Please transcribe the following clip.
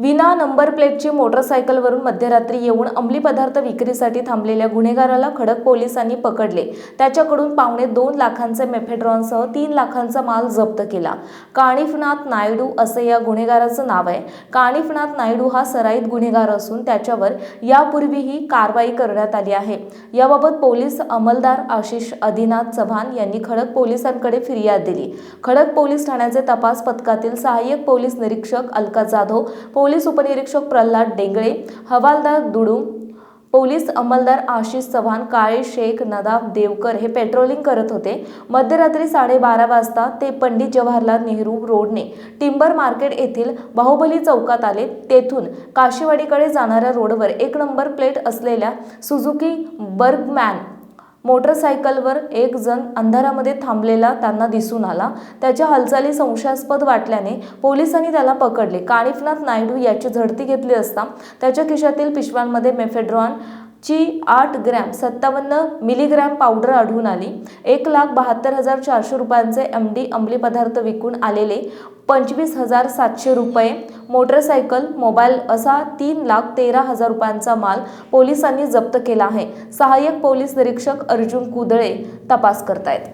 विना नंबर प्लेटची मोटरसायकलवरून मध्यरात्री येऊन अंमली पदार्थ विक्रीसाठी थांबलेल्या गुन्हेगाराला खडक पोलिसांनी पकडले. त्याच्याकडून पावणे दोन लाखांचे मेफेड्रॉनसह तीन लाखांचा माल जप्त केला. काणिफनाथ नायडू असे या गुन्हेगाराचं नाव आहे. काणिफनाथ नायडू हा सराईत गुन्हेगार असून त्याच्यावर यापूर्वीही कारवाई करण्यात आली आहे. याबाबत पोलीस अंमलदार आशिष आदिनाथ चव्हाण यांनी खडक पोलिसांकडे फिर्याद दिली. खडक पोलीस ठाण्याचे तपास पथकातील सहाय्यक पोलीस निरीक्षक अलका जाधव पोलीस उपनिरीक्षक प्रल्हाद डेंगळे हवालदार दुडू पोलीस अंमलदार आशिष चव्हाण काळे शेख नदाब देवकर हे पेट्रोलिंग करत होते. मध्यरात्री साडेबारा वाजता ते पंडित जवाहरलाल नेहरू रोडने टिंबर मार्केट येथील बाहुबली चौकात आले. तेथून काशीवाडीकडे जाणाऱ्या रोडवर एक नंबर प्लेट असलेल्या सुझुकी बर्गमॅन मोटरसायकलवर एक जण अंधारामध्ये थांबलेला त्यांना दिसून आला. त्याच्या हालचाली संशयास्पद वाटल्याने पोलिसांनी त्याला पकडले. काळीफनाथ नायडू याची झडती घेतली असता त्याच्या खिशातील पिशव्यांमध्ये मेफेड्रॉन ची आठ ग्रॅम सत्तावन्न मिलीग्रॅम पावडर आढळून आली. एक लाख बहात्तर हजार चारशे रुपयांचे एम डी अंमली पदार्थ विकून आलेले पंचवीस हजार सातशे रुपये मोटरसायकल मोबाईल असा तीन लाख तेरा हजार रुपयांचा माल पोलिसांनी जप्त केला आहे. सहाय्यक पोलीस निरीक्षक अर्जुन कुदळे तपास करतायत.